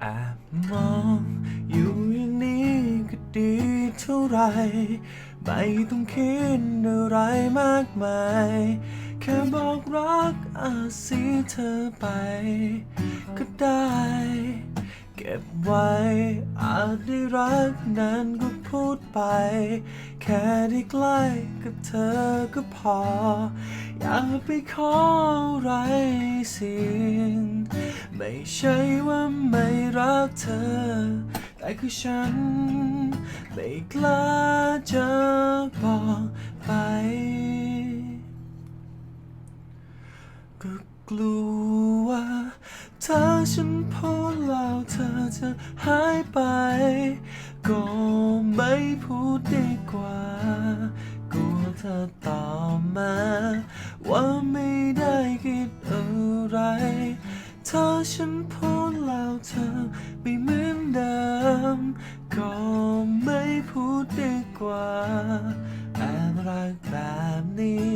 แอบมองอยู่อย่างนี้ก็ดีเท่าไร ไม่ต้องคิดอะไรมากมาย แค่บอกรักอาสีเธอไป ก็ได้ เก็บไว้ อาจได้รักนานก็พูดไป แค่ได้ใกล้กับเธอก็พอ อย่าไปขออะไรสิ่งไม่ใช่ว่าไม่รักเธอ แต่คือฉัน ไม่กล้าจะบอกไปก็กลัว ไม่ได้คิดอะไร ถ้าฉันพูดแล้วเธอไม่เหมือนเดิม ก็ไม่พูดดีกว่าแอบรักแบบนี้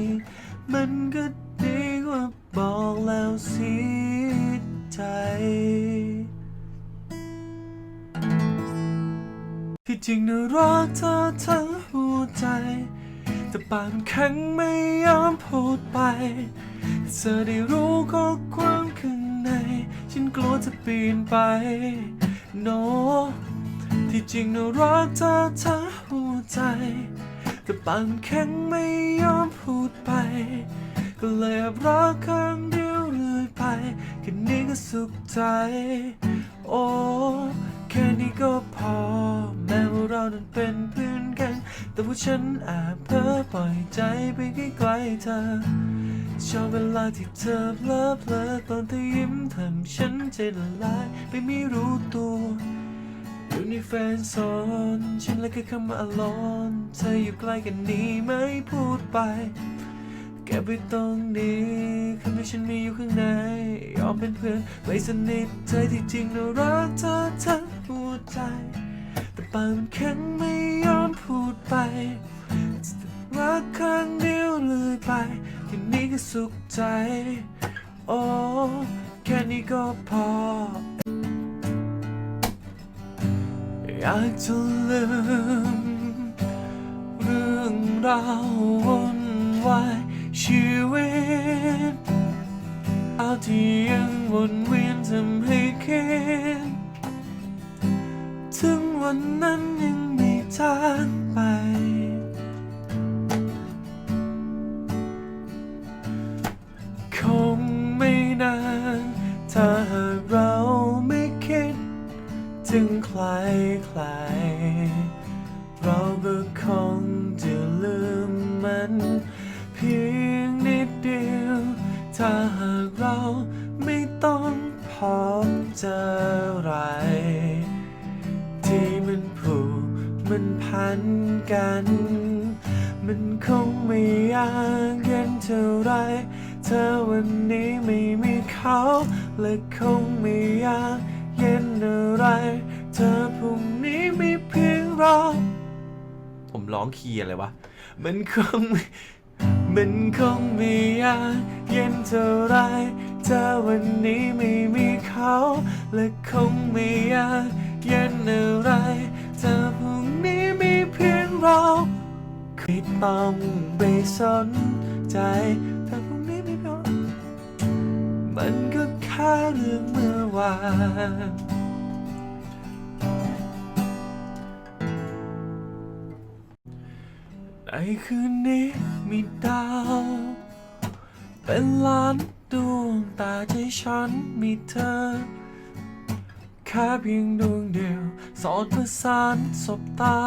มันก็ดีกว่าบอกแล้วเสียใจที่จริงนะรักเธอทั้งหัวใจ แต่ปากมันแข็งไม่ยอมพูดไปเธอได้รู้ข้อความข้างใน ฉันกลัวจะปีนไป no ที่จริงนะรักเธอทั้งหัวใจ แต่ปากมันแข็งไม่ยอมพูดไป ก็เลยแอบรักข้างเดียวเลยไปแค่นี้ก็สุขใจ โอ้ แค่นี้ก็พอ แม้ว่าเรานั้นเป็นเพื่อน แต่ว่าฉันแอบเพ้อปล่อยใจไปใกล้ๆเธอ ชอบเวลาที่เธอเพลอเพลอตอนเธอยิ้มทำฉันใจละลายไปไม่รู้ตัวอยู่ในแฟนโซนฉันเลยแค่คำว่า alone เธออยู่ใกล้กันนี้ไม่พูดไปแกบไว้ตรงนี้คำที่ฉันมีอยู่ข้างในยอมเป็นเพื่อนไม่สนิทใจที่จริงเรารักเธอทั้งหัวใจ แต่ปากมันแข็งไม่ยอม พูดไปรักครั้งเดียวเลยไปแค่นี้ก็สุขใจ โอ้แค่นี้ก็พอ อยากจะลืม เรื่องราววนวายชีวิตเอาที่ยังวนเวียนทำให้คิดถึงวันนั้นางไป คงไม่นาน ถ้าหากเราไม่คิด ถึงใครใครเราก็คงจะลืมมัน เพียงนิดเดียว ถ้าหากเราไม่ต้องพบเจออะไร กัน มันคงไม่ยากเย็นเท่าไร เธอวันนี้ไม่มีเขา และคงไม่ยากเย็นอะไร เธอพรุ่งนี้มีเพียงเรา ผมร้องคีย์อะไรวะ มันคงไม่มันคงไม่ยากเย็นเท่าไร เธอวันนี้ไม่มีเขา และคงไม่ยากเย็นอะไร เธอพรุ่งนี้มี เราไม่ต้องไปสนใจเธอพรุ่งนี้ไมีเพียงเรามันก็แค่เรื่องเมื่อวานในคืนนี้มีดาว เป็นล้านดวงแต่ใจฉันมีเธอ แค่เพียงดวงเดียว สอดประสานสบตา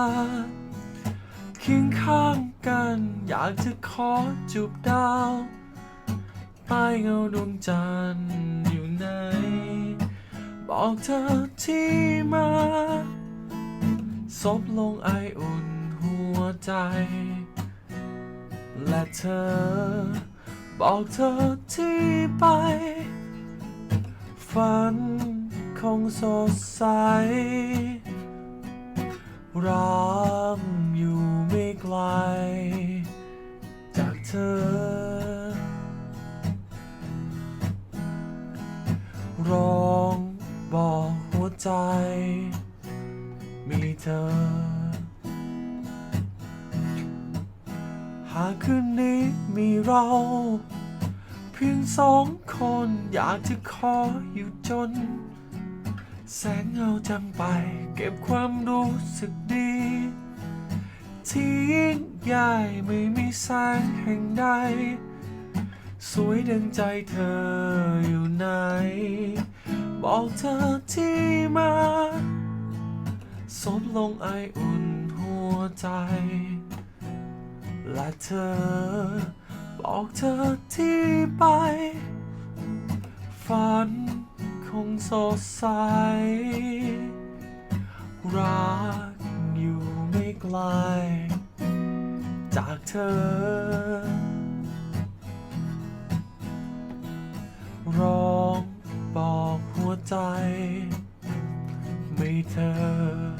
เคียงข้างกัน อยากจะขอจูบดาวใต้เงาดวงจันทร์อยู่ไหน บอกเธอที่มาซบลงไออุ่นหัวใจ และเธอ บอกเธอที่ไป ฝันคงสดใสรักอยู่ ไกล จากเธอ ร้องบอกหัวใจ มีเธอ หากคืนนี้มีเรา เพียงสองคนอยากจะขออยู่จน แสงเงาจางไป เก็บความรู้สึกดี ที่ยิ่งใหญ่ไม่มีแสงแห่งใด สวยดังใจเธออยู่ไหน บอกเธอที่มาซบลงไออุ่นหัวใจ และเธอ บอกเธอที่ไป ฝันคงสดใสรัก ลาย จากเธอ ร้องบอกหัวใจ ไม่เธอ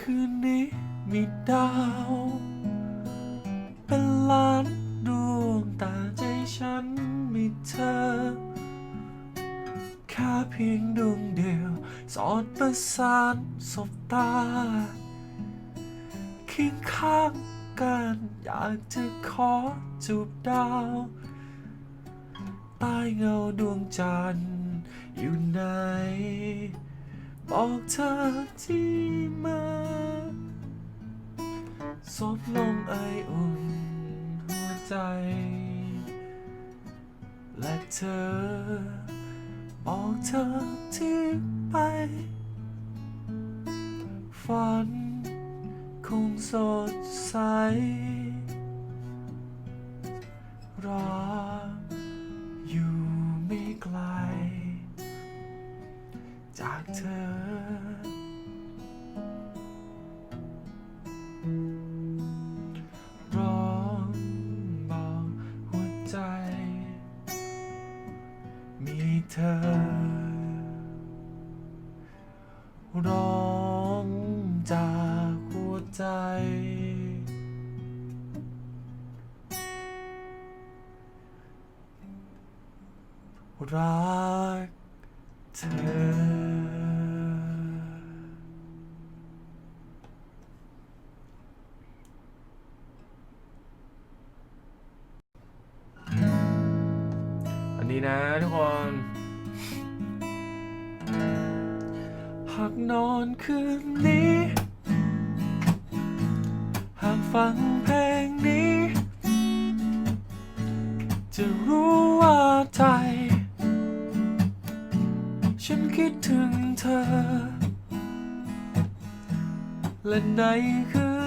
คืนนี้มีดาว เป็นล้านดวงแต่ใจฉันมีเธอ แค่เพียงดวงเดียว สอดประสานสบตาเคียงข้างกันอยากจะขอจูบดาวใต้เงาดวงจันทร์อยู่ไหน บอกเธอที่มาซบลงไออุ่นหัวใจ และเธอ บอกเธอที่ไป ฝันคงสดใส รออยู่ไม่ไกล จากเธอ เธอ ร้องจากหัวใจ รักเธอ ฟังเพลงนี้ จะรู้ว่าใจฉันคิดถึงเธอ และในคืน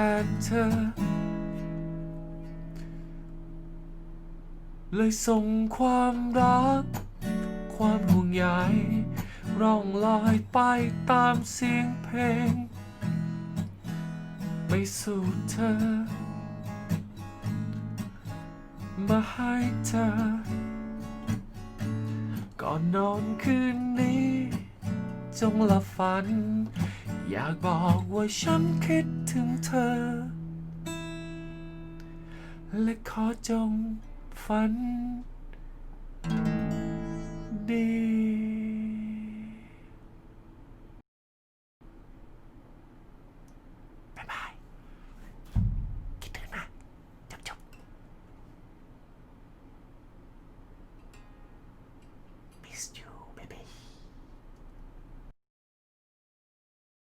เพียงแต่เธอ เลยส่งความรัก ความห่วงใยร่องลอยไปตามเสียงเพลง ไปสู่เธอ มาให้เธอ ก่อนนอนคืนนี้ จงหลับฝัน อยากบอกว่าฉันคิด ถึงเธอ และขอจงฝัน ดี